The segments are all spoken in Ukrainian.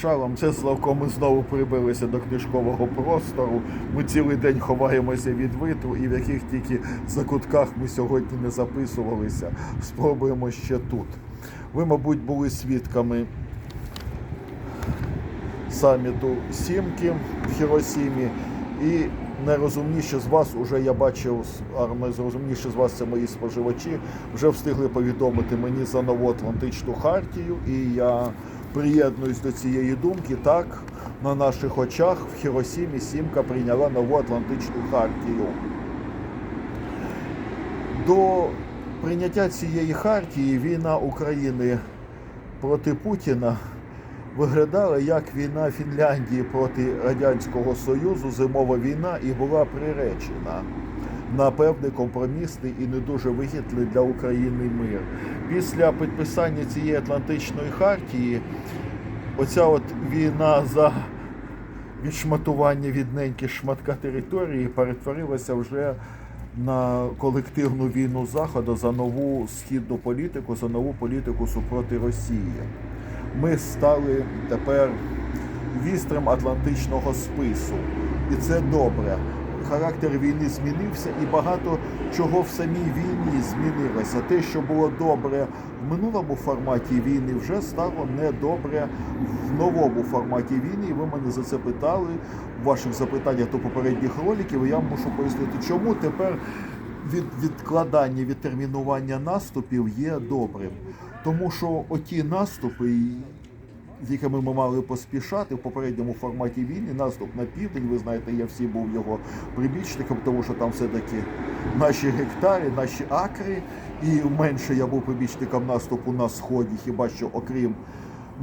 Шалом, це Славко, ми знову прибилися до книжкового простору. Ми цілий день ховаємося від витру, і в яких тільки закутках ми сьогодні не записувалися. Спробуємо ще тут. Ви, мабуть, були свідками саміту Сімки в Хіросімі. І найрозумніші з вас, уже я бачив, а найрозумніші з вас це мої споживачі, вже встигли повідомити мені за нову Атлантичну хартію. І я приєднуюсь до цієї думки. Так, на наших очах в Хіросімі Сімка прийняла нову Атлантичну хартію. До прийняття цієї хартії війна України проти Путіна виглядала як війна Фінляндії проти Радянського Союзу, зимова війна, і була приречена на певний компромісний і не дуже вигідний для України мир. Після підписання цієї Атлантичної хартії, оця от війна за відшматування від неньки шматка території перетворилася вже на колективну війну Заходу за нову східну політику, за нову політику супроти Росії. Ми стали тепер вістрем Атлантичного спису, і це добре. Характер війни змінився, і багато чого в самій війні змінилося. Те, що було добре в минулому форматі війни, вже стало недобре в новому форматі війни. І ви мене за це питали в ваших запитаннях до попередніх роликів. Я мушу пояснити, чому тепер від відкладання, відтермінування наступів є добрим. Тому що оті наступи, з якими ми мали поспішати в попередньому форматі війни, наступ на південь, ви знаєте, я всі був його прибічником, тому що там все-таки наші гектари, наші акри, і менше я був прибічником наступу на сході, хіба що окрім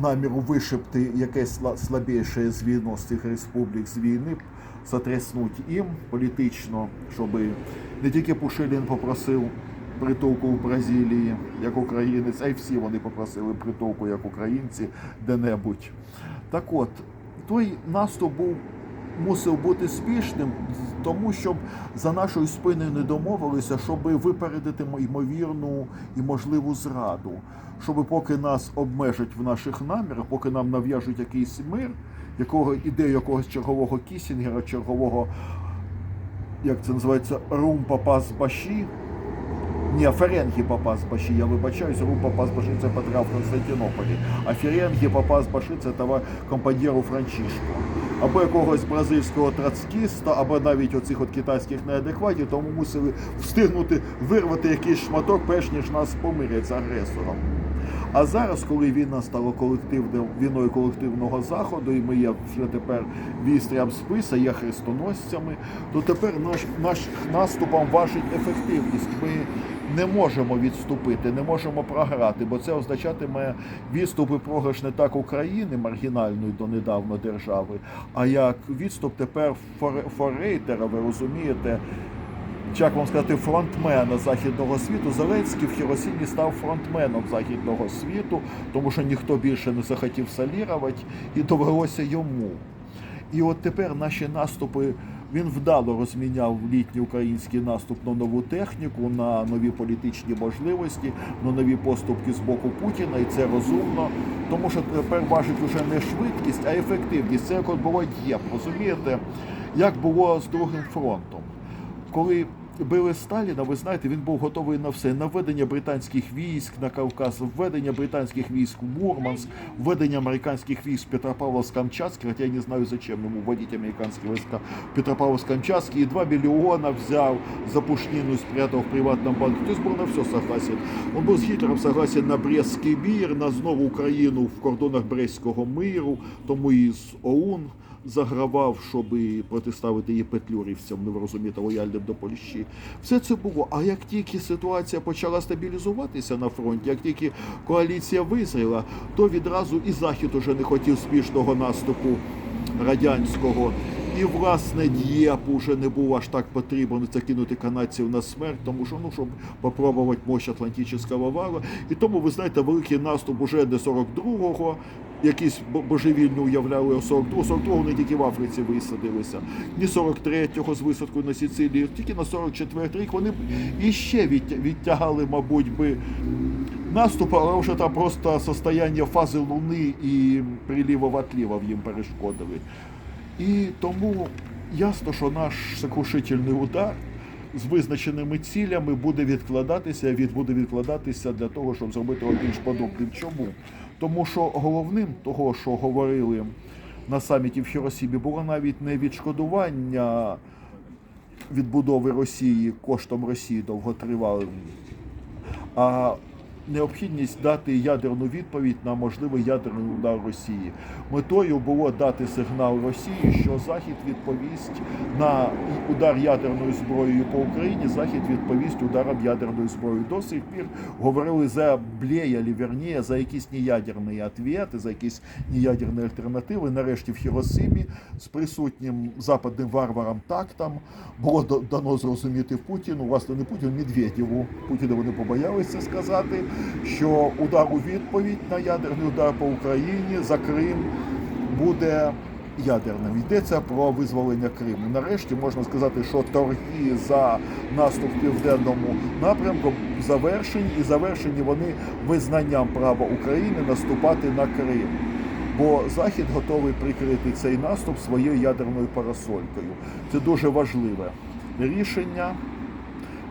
наміру вишибти якесь сла- слабіше з цих республік з війни, затряснуть їм політично, щоб не тільки Пушилін попросив притулку в Бразилії як українець, а й всі вони попросили притулку як українці де-небудь. Так от, той наступ був мусив бути спішним, тому щоб за нашою спиною не домовилися, щоб випередити ймовірну і можливу зраду. Щоб поки нас обмежать в наших намірах, поки нам нав'яжуть якийсь мир, якого ідею якогось чергового Кісінгера, чергового, як це називається, рум папас баші. Ні, Ференгі Папас Баші, я вибачаюсь, Рум Папас Баші це Петра в Константинополі, а Ференгі Папас Баші це того компаньєру Франчишко. Або якогось бразильського трацкіста, або навіть оцих от китайських неадекватів, тому мусили встигнути вирвати якийсь шматок, перш ніж нас помирять з агресором. А зараз, коли війна стала колективним війною колективного заходу, і ми є вже тепер вістрям списа, є хрестоносцями, то тепер наш наш наступом важить ефективність. Ми не можемо відступити, не можемо програти, бо це означатиме відступ і програш не так України, маргінальної донедавна держави, а як відступ тепер форе- форейтера, ви розумієте, як вам сказати, фронтмена західного світу. Зеленський в Хіросімі став фронтменом західного світу, тому що ніхто більше не захотів салірувати, і довелося йому. І от тепер наші наступи. Він вдало розміняв літній український наступ на нову техніку, на нові політичні можливості, на нові поступки з боку Путіна, і це розумно, тому що тепер важить вже не швидкість, а ефективність. Це як от було ЄП, розумієте, як було з другим фронтом. Коли били Сталіна, ви знаєте, він був готовий на все: на введення британських військ на Кавказ, введення британських військ у Мурманськ, введення американських військ в Петропавловск-Камчатськ, хотя я не знаю, зачем ему вводить американские войска в Петропавловск-Камчатский, и 2 миллиона взял за пушнину и спрятал в приватном банке. То есть был на все согласен. Он был с Гітлером согласен на Брестський мір, на знову Україну в кордонах Брестського миру, тому і з ОУН загравав, щоб протиставити її петлюрівцям, не ви розумієте, лояльним до Польщі. Все це було. А як тільки ситуація почала стабілізуватися на фронті, як тільки коаліція визріла, то відразу і Захід уже не хотів спішного наступу радянського. І власне дієп уже не був аж так потрібен закинути канадців на смерть, тому що ну щоб попробувати мощь Атлантичного вала. І тому ви знаєте, великий наступ уже не 42-го, якісь бо- божевільно уявляли 42-го, 42-го не тільки в Африці висадилися, ні 43-го з висадкою на Сицилії, тільки на 44-й рік вони б іще відтя- відтягали, мабуть, би наступ, але вже там просто состояння фази Луни і прилівів отлівів їм перешкодили. І тому ясно, що наш сокрушительний удар з визначеними цілями буде відкладатися, від буде відкладатися для того, щоб зробити його більш подобним. Чому? Тому що головним того, що говорили на саміті в Хіросібі, було навіть не відшкодування відбудови Росії коштом Росії довготривалим, а необхідність дати ядерну відповідь на можливий ядерний удар Росії. Метою було дати сигнал Росії, що Захід відповість на удар ядерною зброєю по Україні. Захід відповість ударом ядерною зброєю. До сих пір говорили за блеяли, верніє, за якісь неядерні відповіді, за якісь неядерні альтернативи. Нарешті в Хіросимі з присутнім западним варварам тактом було дано зрозуміти Путіну, власне, не Путіну, Медведєву. Путіна вони побоялися сказати, що удар у відповідь на ядерний удар по Україні за Крим буде ядерним. Йдеться про визволення Криму. Нарешті можна сказати, що торги за наступ в південному напрямку завершені, і завершені вони визнанням права України наступати на Крим. Бо Захід готовий прикрити цей наступ своєю ядерною парасолькою. Це дуже важливе рішення.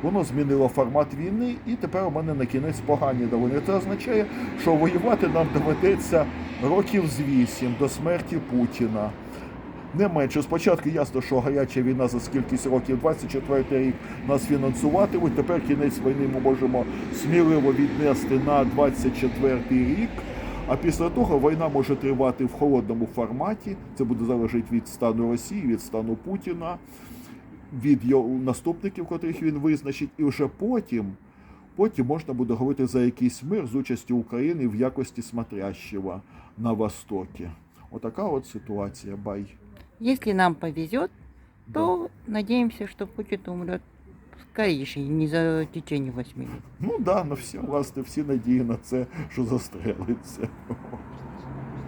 Воно змінило формат війни, і тепер у мене на кінець погані новини. Це означає, що воювати нам доведеться років з вісім до смерті Путіна. Не менше. Спочатку ясно, що гаряча війна за скількись років, 24 рік нас фінансуватимуть. Тепер кінець війни ми можемо сміливо віднести на 24 рік. А після того війна може тривати в холодному форматі. Це буде залежати від стану Росії, від стану Путіна, від його наступників, котрих він визначить, і вже потім, потім можна буде говорити за якийсь мир з участю України в якості смотрящего на Востокі. Отака от ситуація. Бай. Если нам повезет, то надеемся, что Путин умрет скорейше, не за течение восьми лет. Ну да, на всі, власне, всі надії на це, що застрелиться.